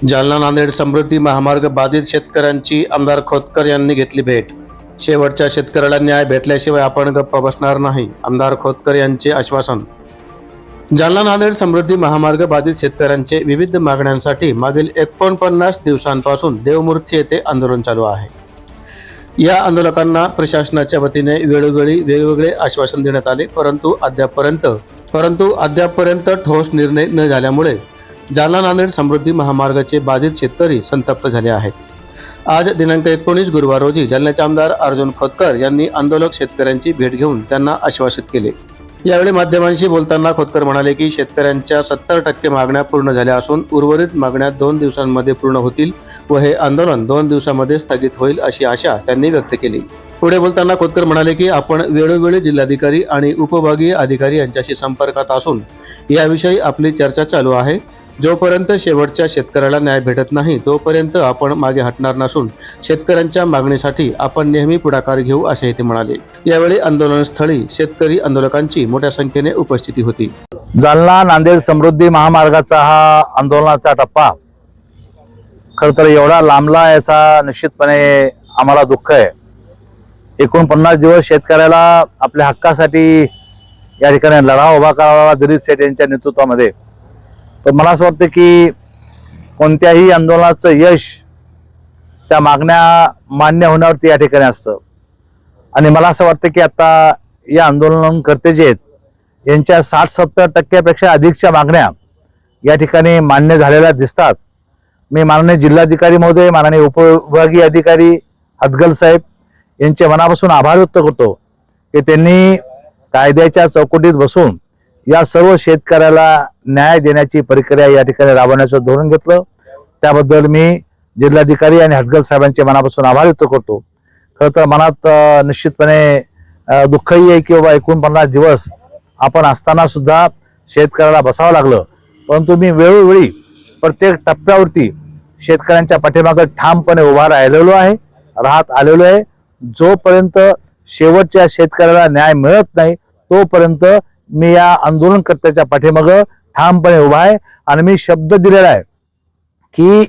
जालना नांदेड समृद्धी महामार्ग बाधित शेतकऱ्यांची आमदार खोतकर यांनी घेतली भेट. शेवटच्या शेतकऱ्याला न्याय भेटल्याशिवाय आपण गप्प बसणार नाही आमदार खोतकर यांचे आश्वासन. जालना नांदेड समृद्धी महामार्ग बाधित शेतकऱ्यांचे विविध मागण्यांसाठी मागील एकोणपन्नास दिवसांपासून देवमूर्ती येथे आंदोलन चालू आहे. या आंदोलकांना प्रशासनाच्या वतीने वेळोवेळी वेगवेगळे आश्वासन देण्यात आले परंतु अद्यापपर्यंत परंतु अद्यापपर्यंत ठोस निर्णय न झाल्यामुळे जालना नांदेड समृद्धी महामार्गाचे बाधित शेतकरी संतप्त झाले आहेत. आज दिनांक एकोणीस गुरुवार रोजी जालन्याचे आमदार अर्जुन खोतकर यांनी आंदोलक शेतकऱ्यांची भेट घेऊन त्यांना आश्वासित केले. यावेळी माध्यमांशी बोलताना खोतकर म्हणाले की शेतकऱ्यांच्या सत्तर टक्के मागण्या पूर्ण झाल्या असून उर्वरित मागण्या दोन दिवसांमध्ये पूर्ण होतील व हे आंदोलन दोन दिवसामध्ये स्थगित होईल अशी आशा त्यांनी व्यक्त केली. पुढे बोलताना खोतकर म्हणाले की आपण वेळोवेळी जिल्हाधिकारी आणि उपभागीय अधिकारी यांच्याशी संपर्कात असून याविषयी आपली चर्चा चालू आहे. जोपर्यंत शेवटच्या शेतकऱ्याला न्याय भेटत नाही तोपर्यंत आपण मागे हटणार नसून शेतकऱ्यांच्या मागणीसाठी आपण नेहमी पुढाकार घेऊ असेही ते म्हणाले. यावेळी आंदोलनस्थळी शेतकरी आंदोलकांची मोठ्या संख्येने उपस्थिती होती. जालना नांदेड समृद्धी महामार्गाचा हा आंदोलनाचा टप्पा. खर तर एवढा लांबला याचा निश्चितपणे आम्हाला दुःख आहे. एकोणपन्नास दिवस शेतकऱ्याला आपल्या हक्कासाठी या ठिकाणी लढा उभा करावा दिलीप सेठ यांच्या नेतृत्वामध्ये. तर मला असं वाटतं की कोणत्याही आंदोलनाचं यश त्या मागण्या मान्य होण्यावरती या ठिकाणी असतं. आणि मला असं वाटतं की आता या आंदोलनकर्ते जे आहेत यांच्या साठ सत्तर टक्क्यापेक्षा अधिकच्या मागण्या या ठिकाणी मान्य झालेल्या दिसतात. मी माननीय जिल्हाधिकारी महोदय माननीय उपविभागीय अधिकारी हदगल साहेब यांचे मनापासून आभार व्यक्त करतो की त्यांनी कायद्याच्या चौकटीत बसून या सर्व शेतकऱ्याला न्याय देण्याची प्रक्रिया या ठिकाणी राबवण्याचं धोरण घेतलं. त्याबद्दल मी जिल्हाधिकारी आणि हदगल साहेबांचे मनापासून आभार व्यक्त करतो. खरं तर मनात निश्चितपणे दुःखही आहे की बाबा एकोणपन्नास दिवस आपण असताना सुद्धा शेतकऱ्याला बसावं लागलं. परंतु मी वेळोवेळी प्रत्येक टप्प्यावरती शेतकऱ्यांच्या पाठीमागे ठामपणे उभा राहिलेलो आहे राहत आलेलो आहे. जोपर्यंत शेवटच्या शेतकऱ्याला न्याय मिळत नाही तोपर्यंत मी या आंदोलनकर्त्याच्या पाठीमागं ठामपणे उभा आहे आणि मी शब्द दिलेला आहे की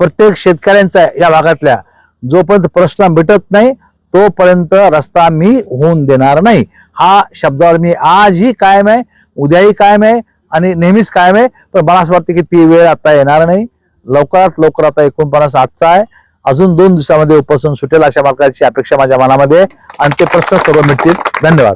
प्रत्येक शेतकऱ्यांचा या भागातल्या जोपर्यंत प्रश्न मिटत नाही तोपर्यंत रस्ता मी होऊन देणार नाही. हा शब्दावर मी आजही कायम आहे उद्याही कायम आहे आणि नेहमीच कायम आहे पण मला असं वाटतं की ती वेळ आता येणार नाही. लवकरात लवकर आता एकोणपन्नास आजचा आहे. अजून दोन दिवसामध्ये उपसून सुटेल अशा प्रकारची अपेक्षा माझ्या मनामध्ये आणि ते प्रश्न सर्व मिळतील धन्यवाद.